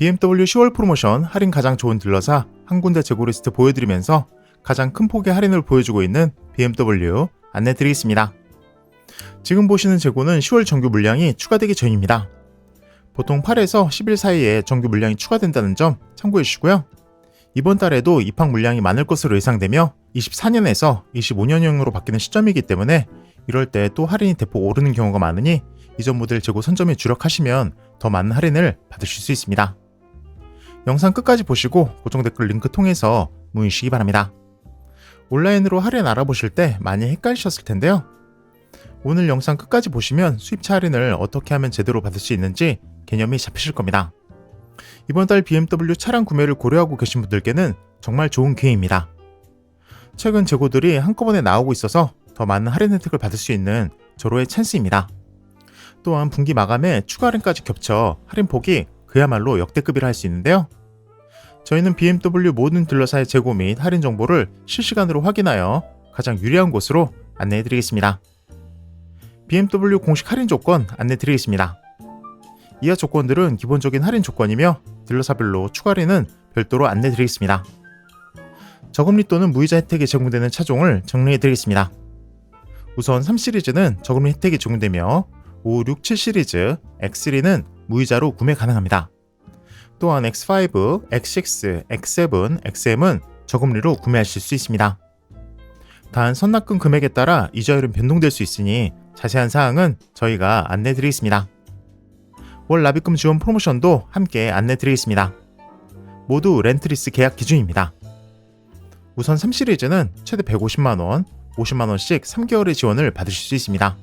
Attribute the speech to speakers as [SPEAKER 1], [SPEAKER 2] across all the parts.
[SPEAKER 1] BMW 10월 프로모션 할인 가장 좋은 딜러사 한 군데 재고 리스트 보여드리면서 가장 큰 폭의 할인을 보여주고 있는 BMW 안내드리겠습니다. 지금 보시는 재고는 10월 정규 물량이 추가되기 전입니다. 보통 8에서 10일 사이에 정규 물량이 추가된다는 점 참고해 주시고요. 이번 달에도 입항 물량이 많을 것으로 예상되며 24년에서 25년형으로 바뀌는 시점이기 때문에 이럴 때 또 할인이 대폭 오르는 경우가 많으니 이전 모델 재고 선점에 주력하시면 더 많은 할인을 받으실 수 있습니다. 영상 끝까지 보시고 고정 댓글 링크 통해서 문의 주시기 바랍니다. 온라인으로 할인 알아보실 때 많이 헷갈리셨을 텐데요. 오늘 영상 끝까지 보시면 수입차 할인을 어떻게 하면 제대로 받을 수 있는지 개념이 잡히실 겁니다. 이번 달 BMW 차량 구매를 고려하고 계신 분들께는 정말 좋은 기회입니다. 최근 재고들이 한꺼번에 나오고 있어서 더 많은 할인 혜택을 받을 수 있는 절호의 찬스입니다. 또한 분기 마감에 추가 할인까지 겹쳐 할인 폭이 그야말로 역대급이라 할 수 있는데요. 저희는 BMW 모든 딜러사의 재고 및 할인 정보를 실시간으로 확인하여 가장 유리한 곳으로 안내해 드리겠습니다. BMW 공식 할인 조건 안내 드리겠습니다. 이하 조건들은 기본적인 할인 조건이며 딜러사별로 추가 할인은 별도로 안내 드리겠습니다. 저금리 또는 무이자 혜택이 제공되는 차종을 정리해 드리겠습니다. 우선 3 시리즈는 저금리 혜택이 적용되며 5, 6, 7 시리즈, X3는 무이자로 구매 가능합니다. 또한 X5, X6, X7, XM은 저금리로 구매하실 수 있습니다. 단 선납금 금액에 따라 이자율은 변동될 수 있으니 자세한 사항은 저희가 안내 드리겠습니다. 월 납입금 지원 프로모션도 함께 안내 드리겠습니다. 모두 렌트리스 계약 기준입니다. 우선 3 시리즈는 최대 150만원, 50만원씩 3개월의 지원을 받으실 수 있습니다.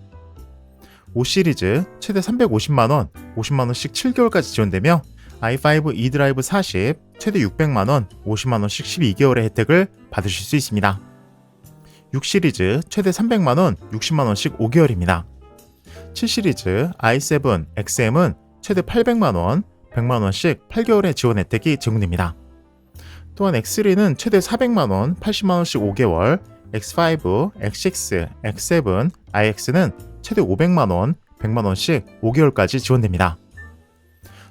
[SPEAKER 1] 5 시리즈 최대 350만원, 50만원씩 7개월까지 지원되며 i5 e드라이브 40 최대 600만원, 50만원씩 12개월의 혜택을 받으실 수 있습니다. 6 시리즈 최대 300만원, 60만원씩 5개월입니다. 7 시리즈 i7 XM은 최대 800만원, 100만원씩 8개월의 지원 혜택이 제공됩니다. 또한 X3는 최대 400만원, 80만원씩 5개월, X5, X6, X7, iX는 최대 500만원, 100만원씩 5개월까지 지원됩니다.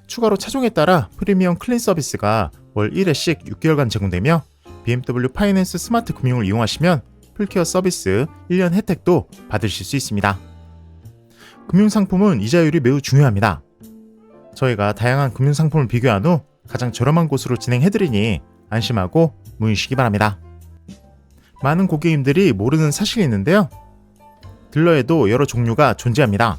[SPEAKER 1] 추가로 차종에 따라 프리미엄 클린 서비스가 월 1회씩 6개월간 제공되며 BMW 파이낸스 스마트 금융을 이용하시면 풀케어 서비스 1년 혜택도 받으실 수 있습니다. 금융상품은 이자율이 매우 중요합니다. 저희가 다양한 금융상품을 비교한 후 가장 저렴한 곳으로 진행해드리니 안심하고 문의 주시기 바랍니다. 많은 고객님들이 모르는 사실이 있는데요. 딜러에도 여러 종류가 존재합니다.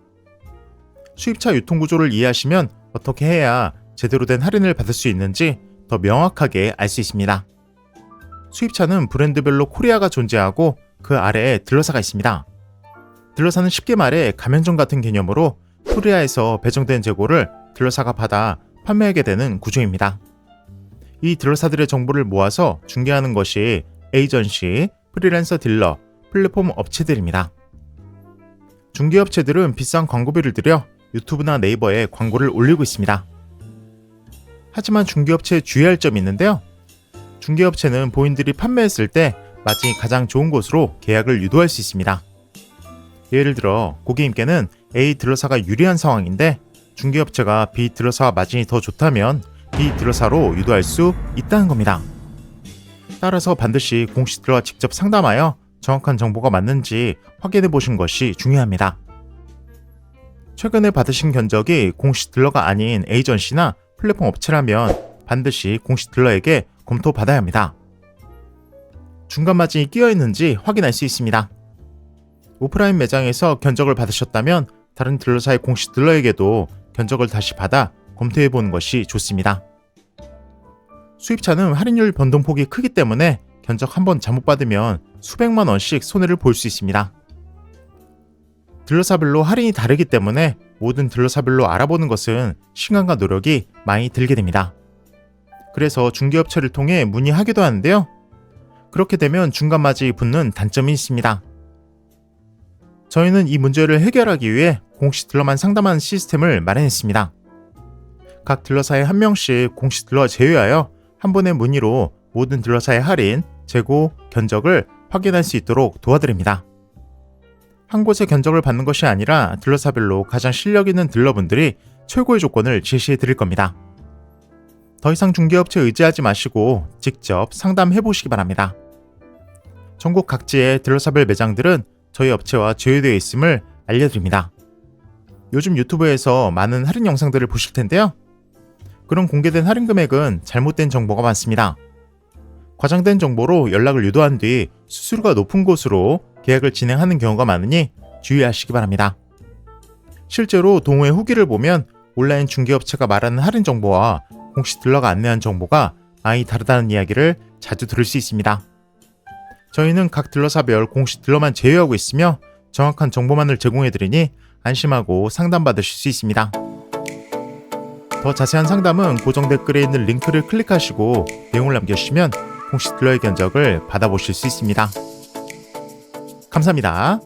[SPEAKER 1] 수입차 유통 구조를 이해하시면 어떻게 해야 제대로 된 할인을 받을 수 있는지 더 명확하게 알 수 있습니다. 수입차는 브랜드별로 코리아가 존재하고 그 아래에 딜러사가 있습니다. 딜러사는 쉽게 말해 가맹점 같은 개념으로 코리아에서 배정된 재고를 딜러사가 받아 판매하게 되는 구조입니다. 이 딜러사들의 정보를 모아서 중개하는 것이 에이전시, 프리랜서 딜러, 플랫폼 업체들입니다. 중개업체들은 비싼 광고비를 들여 유튜브나 네이버에 광고를 올리고 있습니다. 하지만 중개업체에 주의할 점이 있는데요. 중개업체는 본인들이 판매했을 때 마진이 가장 좋은 곳으로 계약을 유도할 수 있습니다. 예를 들어 고객님께는 A 딜러사가 유리한 상황인데 중개업체가 B 딜러사와 마진이 더 좋다면 B 딜러사로 유도할 수 있다는 겁니다. 따라서 반드시 공식 딜러와 직접 상담하여 정확한 정보가 맞는지 확인해 보신 것이 중요합니다. 최근에 받으신 견적이 공식 딜러가 아닌 에이전시나 플랫폼 업체라면 반드시 공식 딜러에게 검토받아야 합니다. 중간 마진이 끼어 있는지 확인할 수 있습니다. 오프라인 매장에서 견적을 받으셨다면 다른 딜러사의 공식 딜러에게도 견적을 다시 받아 검토해 보는 것이 좋습니다. 수입차는 할인율 변동폭이 크기 때문에 견적 한 번 잘못 받으면 수백만 원씩 손해를 볼 수 있습니다. 딜러사별로 할인이 다르기 때문에 모든 딜러사별로 알아보는 것은 시간과 노력이 많이 들게 됩니다. 그래서 중개업체를 통해 문의하기도 하는데요. 그렇게 되면 중간마진이 붙는 단점이 있습니다. 저희는 이 문제를 해결하기 위해 공식 딜러만 상담하는 시스템을 마련했습니다. 각 딜러사에 한 명씩 공식 딜러 제외하여 한 번의 문의로 모든 딜러사의 할인, 재고, 견적을 확인할 수 있도록 도와드립니다. 한 곳의 견적을 받는 것이 아니라 딜러사별로 가장 실력 있는 딜러분들이 최고의 조건을 제시해 드릴 겁니다. 더 이상 중개업체 의지하지 마시고 직접 상담해 보시기 바랍니다. 전국 각지의 딜러사별 매장들은 저희 업체와 제휴되어 있음을 알려드립니다. 요즘 유튜브에서 많은 할인 영상들을 보실 텐데요. 그런 공개된 할인 금액은 잘못된 정보가 많습니다. 과장된 정보로 연락을 유도한 뒤 수수료가 높은 곳으로 계약을 진행하는 경우가 많으니 주의하시기 바랍니다. 실제로 동호회 후기를 보면 온라인 중개업체가 말하는 할인 정보와 공식 딜러가 안내한 정보가 많이 다르다는 이야기를 자주 들을 수 있습니다. 저희는 각 딜러사별 공식 딜러만 제휴하고 있으며 정확한 정보만을 제공해드리니 안심하고 상담받으실 수 있습니다. 더 자세한 상담은 고정 댓글에 있는 링크를 클릭하시고 내용을 남겨주시면 공식 딜러의 견적을 받아보실 수 있습니다. 감사합니다.